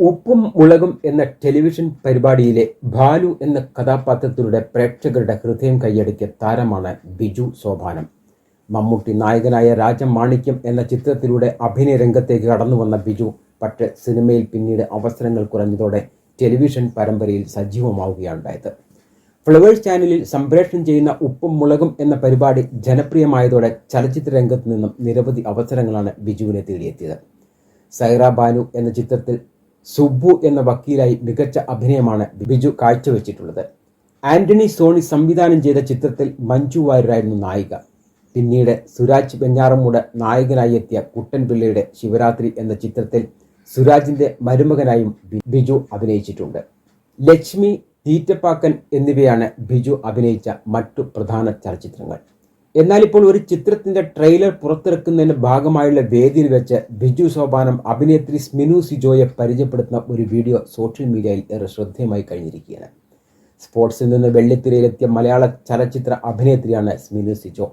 ഉപ്പും മുളകും എന്ന ടെലിവിഷൻ പരിപാടിയിലെ ഭാലു എന്ന കഥാപാത്രത്തിലൂടെ പ്രേക്ഷകരുടെ ഹൃദയം കൈയടക്കിയ താരമാണ് ബിജു സോപാനം. മമ്മൂട്ടി നായകനായ രാജമാണിക്യം എന്ന ചിത്രത്തിലൂടെ അഭിനയ രംഗത്തേക്ക് കടന്നു വന്ന ബിജു പക്ഷേ സിനിമയിൽ പിന്നീട് അവസരങ്ങൾ കുറഞ്ഞതോടെ ടെലിവിഷൻ പരമ്പരയിൽ സജീവമാവുകയാണുണ്ടായത്. ഫ്ലവേഴ്സ് ചാനലിൽ സംപ്രേഷണം ചെയ്യുന്ന ഉപ്പും മുളകും എന്ന പരിപാടി ജനപ്രിയമായതോടെ ചലച്ചിത്ര രംഗത്ത് നിന്നും നിരവധി അവസരങ്ങളാണ് ബിജുവിനെ തേടിയെത്തിയത്. സൈറ ബാനു എന്ന ചിത്രത്തിൽ സുബ്ബു എന്ന വക്കീലായി മികച്ച അഭിനയമാണ് ബിജു കാഴ്ചവെച്ചിട്ടുള്ളത്. ആന്റണി സോണി സംവിധാനം ചെയ്ത ചിത്രത്തിൽ മഞ്ജു വാര്യരായിരുന്നു നായിക. പിന്നീട് സുരാജ് വെഞ്ഞാറമ്മൂട് നായകനായി എത്തിയ കുട്ടൻപിള്ളയുടെ ശിവരാത്രി എന്ന ചിത്രത്തിൽ സുരാജിന്റെ മരുമകനായും ബിജു അഭിനയിച്ചിട്ടുണ്ട്. ലക്ഷ്മി തീറ്റപ്പാക്കൻ എന്നിവയാണ് ബിജു അഭിനയിച്ച മറ്റു പ്രധാന ചലച്ചിത്രങ്ങൾ. എന്നാൽ ഇപ്പോൾ ഒരു ചിത്രത്തിന്റെ ട്രെയിലർ പുറത്തിറക്കുന്നതിന്റെ ഭാഗമായുള്ള വേദിയിൽ വെച്ച് ബിജു സോപാനം അഭിനേത്രി സ്മിനു സിജോയെ പരിചയപ്പെടുത്തുന്ന ഒരു വീഡിയോ സോഷ്യൽ മീഡിയയിൽ ഏറെ ശ്രദ്ധേയമായി കഴിഞ്ഞിരിക്കുകയാണ്. സ്പോർട്സിൽ നിന്ന് വെള്ളിത്തിരയിലെത്തിയ മലയാള ചലച്ചിത്ര അഭിനേത്രിയാണ് സ്മിനു സിജോ.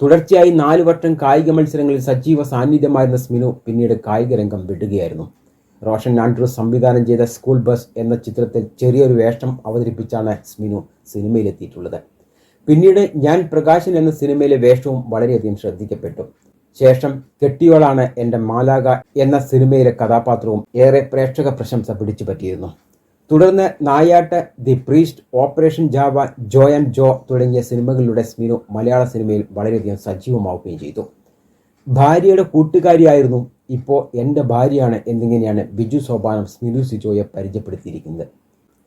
തുടർച്ചയായി നാല് വർഷം കായിക മത്സരങ്ങളിൽ സജീവ സാന്നിധ്യമായിരുന്ന സ്മിനു പിന്നീട് കായിക രംഗം വിടുകയായിരുന്നു. റോഷൻ ആൻഡ്രൂസ് സംവിധാനം ചെയ്ത സ്കൂൾ ബസ് എന്ന ചിത്രത്തിൽ ചെറിയൊരു വേഷം അവതരിപ്പിച്ചാണ് സ്മിനു സിനിമയിലെത്തിയിട്ടുള്ളത്. പിന്നീട് ഞാൻ പ്രകാശൻ എന്ന സിനിമയിലെ വേഷവും വളരെയധികം ശ്രദ്ധിക്കപ്പെട്ടു. ശേഷം കെട്ടിയോളാണ് എന്റെ മാലാക എന്ന സിനിമയിലെ കഥാപാത്രവും ഏറെ പ്രേക്ഷക പ്രശംസ പിടിച്ചു പറ്റിയിരുന്നു. തുടർന്ന് Nayattu the priest operation Java Jo and Jo തുടങ്ങിയ സിനിമകളിലൂടെ സ്മിനു മലയാള സിനിമയിൽ വളരെയധികം സജീവമാവുകയും ചെയ്തു. ഭാര്യയുടെ കൂട്ടുകാരിയായിരുന്നു ഇപ്പോൾ എന്റെ ഭാര്യയാണ് എന്നിങ്ങനെയാണ് ബിജു സോപാനം സ്മിനു സിജോയെ പരിചയപ്പെടുത്തിയിരിക്കുന്നത്.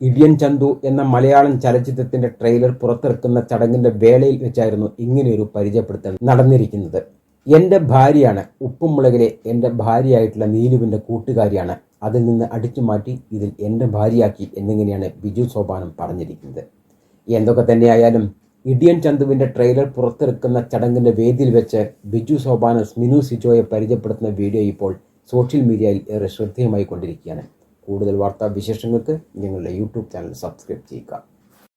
ഇടിയൻ ചന്തു എന്ന മലയാളം ചലച്ചിത്രത്തിന്റെ ട്രെയിലർ പുറത്തിറക്കുന്ന ചടങ്ങിന്റെ വേളയിൽ വെച്ചായിരുന്നു ഇങ്ങനെയൊരു പരിചയപ്പെടുത്തൽ നടന്നിരിക്കുന്നത്. എന്റെ ഭാര്യയാണ് ഉപ്പും മുളകിലെ എന്റെ ഭാര്യയായിട്ടുള്ള നീലുവിന്റെ കൂട്ടുകാരിയാണ്. അതിൽ നിന്ന് അടിച്ചു മാറ്റി ഇതിൽ എന്റെ ഭാര്യയാക്കി എന്നിങ്ങനെയാണ് ബിജു സോപാനം പറഞ്ഞിരിക്കുന്നത്. എന്തൊക്കെ തന്നെയായാലും ഇടിയൻ ചന്തുവിന്റെ ട്രെയിലർ പുറത്തിറക്കുന്ന ചടങ്ങിന്റെ വേദിയിൽ വെച്ച് ബിജു സോപാനം സ്മിനു സിജോയെ പരിചയപ്പെടുത്തുന്ന വീഡിയോ ഇപ്പോൾ സോഷ്യൽ മീഡിയയിൽ ഏറെ ശ്രദ്ധേയമായി കൊണ്ടിരിക്കുകയാണ്. കൂടുതൽ വാർത്താ വിശേഷങ്ങൾക്ക് ഞങ്ങളുടെ യൂട്യൂബ് ചാനൽ സബ്സ്ക്രൈബ് ചെയ്യുക.